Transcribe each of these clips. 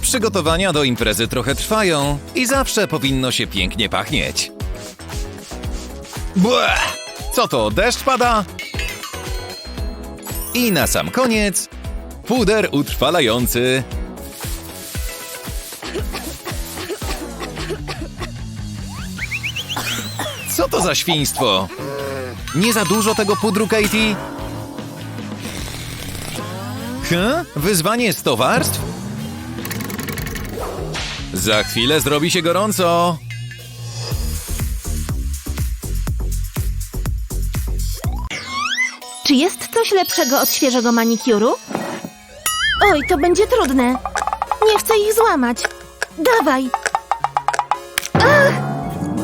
Przygotowania do imprezy trochę trwają i zawsze powinno się pięknie pachnieć. Błe! Co to, deszcz pada? I na sam koniec puder utrwalający. Co to za świństwo? Nie za dużo tego pudru, Katie? Hm? Wyzwanie 100 warstw? Za chwilę zrobi się gorąco. Czy jest coś lepszego od świeżego manikiuru? Oj, to będzie trudne. Nie chcę ich złamać. Dawaj. Ach!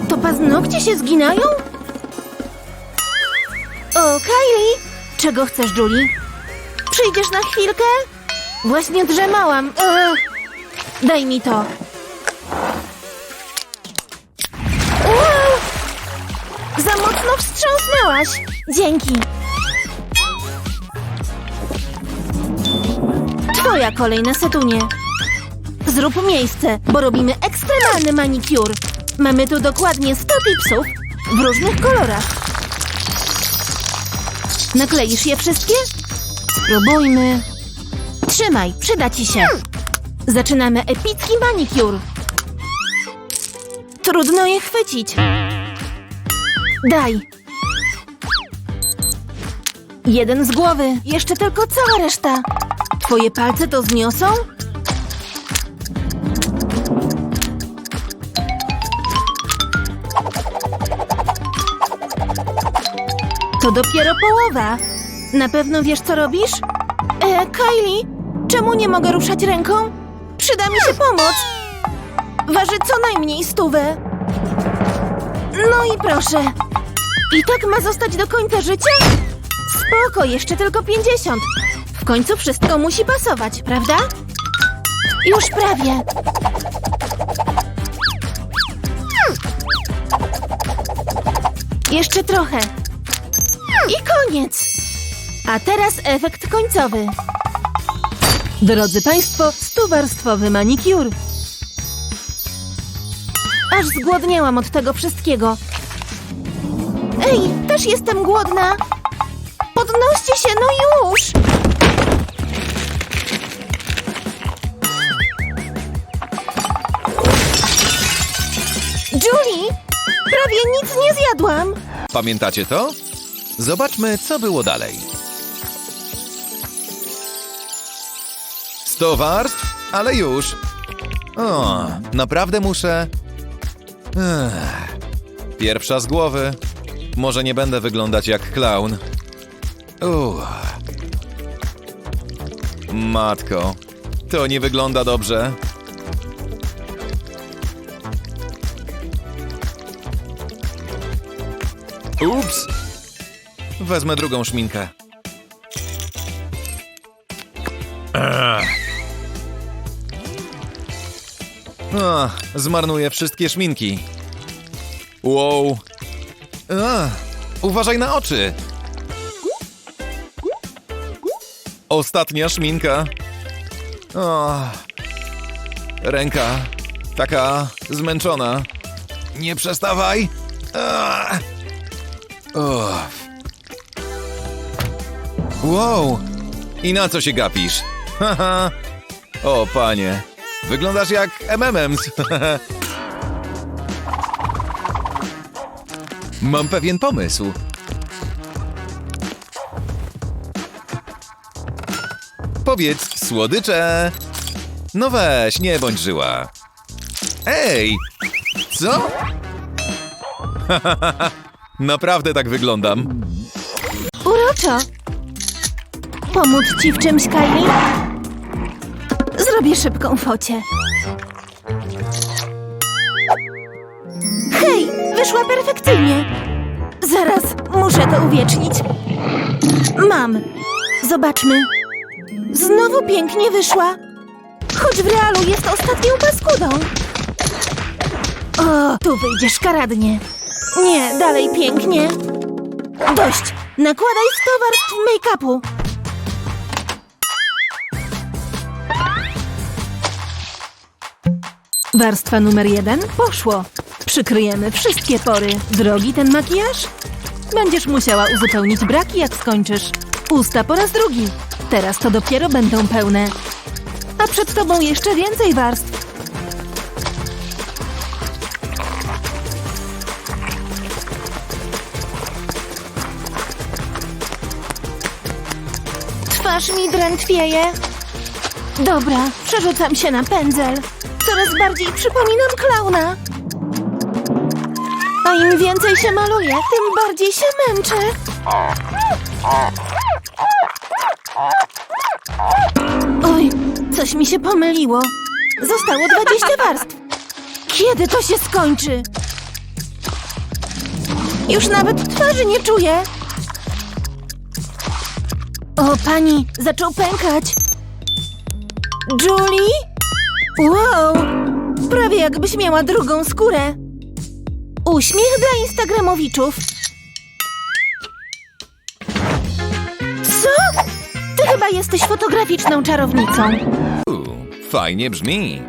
To paznokcie się zginają? O, Kylie! Czego chcesz, Julie? Przyjdziesz na chwilkę? Właśnie drzemałam. Ach. Daj mi to. Mocno wstrząsnęłaś. Dzięki. Twoja kolej na setunie. Zrób miejsce, bo robimy ekstremalny manikur. Mamy tu dokładnie 100 tipsów w różnych kolorach. Nakleisz je wszystkie? Spróbujmy. Trzymaj, przyda ci się. Zaczynamy epicki manikur. Trudno je chwycić. Daj. Jeden z głowy, jeszcze tylko cała reszta. Twoje palce to zniosą? To dopiero połowa. Na pewno wiesz, co robisz? E, Kylie, czemu nie mogę ruszać ręką? Przyda mi się pomoc. Waży co najmniej stówę. No i proszę. I tak ma zostać do końca życia? Spoko, jeszcze tylko 50. W końcu wszystko musi pasować, prawda? Już prawie. Jeszcze trochę. I koniec. A teraz efekt końcowy. Drodzy Państwo, stuwarstwowy manikur. Aż zgłodniałam od tego wszystkiego. Też jestem głodna. Podnoście się, no już! Julie, prawie nic nie zjadłam. Pamiętacie to? Zobaczmy, co było dalej. 100 warstw, ale już. O, naprawdę muszę. Ech. Pierwsza z głowy. Może nie będę wyglądać jak klaun. Uff. Matko, to nie wygląda dobrze. Ups! Wezmę drugą szminkę. Ach, zmarnuję wszystkie szminki. Wow. Ach, uważaj na oczy. Ostatnia szminka. Ręka taka zmęczona. Nie przestawaj. Wow! I na co się gapisz? O, panie. Wyglądasz jak MMMs. Mam pewien pomysł. Powiedz słodycze. No weź, nie bądź żyła. Ej! Co? Naprawdę tak wyglądam. Uroczo. Pomóc ci w czymś, Kylie? Zrobię szybką focie. Hej, wyszła perfekcyjnie. Zaraz, muszę to uwiecznić. Mam. Zobaczmy. Znowu pięknie wyszła. Choć w realu jest ostatnią paskudą. O, tu wyjdziesz karadnie. Nie, dalej pięknie. Dość! Nakładaj 100 warstw make-upu. Warstwa numer jeden poszło. Przykryjemy wszystkie pory. Drogi ten makijaż? Będziesz musiała uzupełnić braki, jak skończysz. Usta po raz drugi. Teraz to dopiero będą pełne. A przed tobą jeszcze więcej warstw. Twarz mi drętwieje. Dobra, przerzucam się na pędzel. Coraz bardziej przypominam klauna. A im więcej się maluje, tym bardziej się męczę. Oj, coś mi się pomyliło. Zostało 20 warstw. Kiedy to się skończy? Już nawet twarzy nie czuję. O, pani, zaczął pękać. Julie? Wow! Prawie jakbyś miała drugą skórę. Uśmiech dla instagramowiczów. Co? Ty chyba jesteś fotograficzną czarownicą. Fajnie brzmi.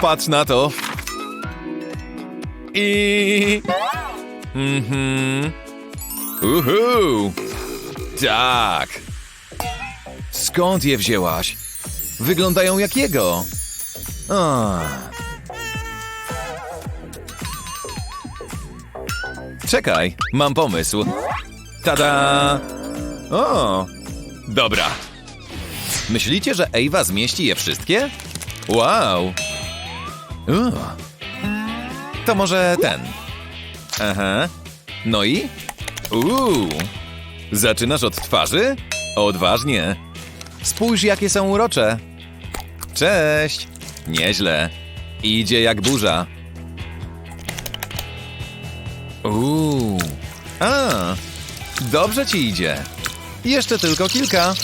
Patrz na to. I... Mhm. Uhu. Tak. Skąd je wzięłaś? Wyglądają jak jego. Czekaj, mam pomysł. Tada! O, dobra. Myślicie, że Ewa zmieści je wszystkie? Wow! U. To może ten. Aha. No i? Uuu. Zaczynasz od twarzy? Odważnie. Spójrz, jakie są urocze. Cześć. Nieźle. Idzie jak burza. Uuu. A. Dobrze ci idzie. Jeszcze tylko kilka.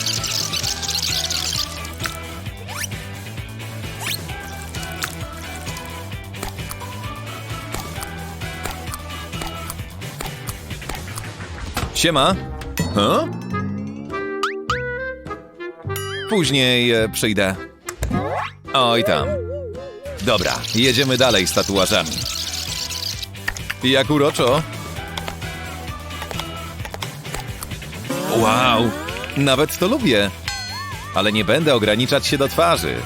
Siema. Huh? Później e, przyjdę. Oj tam. Dobra, jedziemy dalej z tatuażami. Jak uroczo. Wow, nawet to lubię. Ale nie będę ograniczać się do twarzy.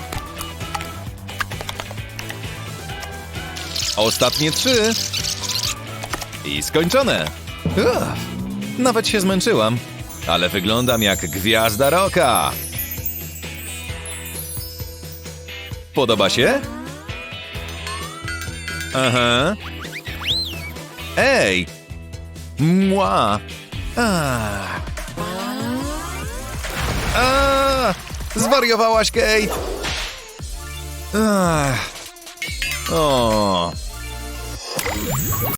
Ostatnie trzy. I skończone. Uff, nawet się zmęczyłam, ale wyglądam jak gwiazda roka. Podoba się? Aha. Ej! Mła! A. A. Zwariowałaś, Kate! Ach. O.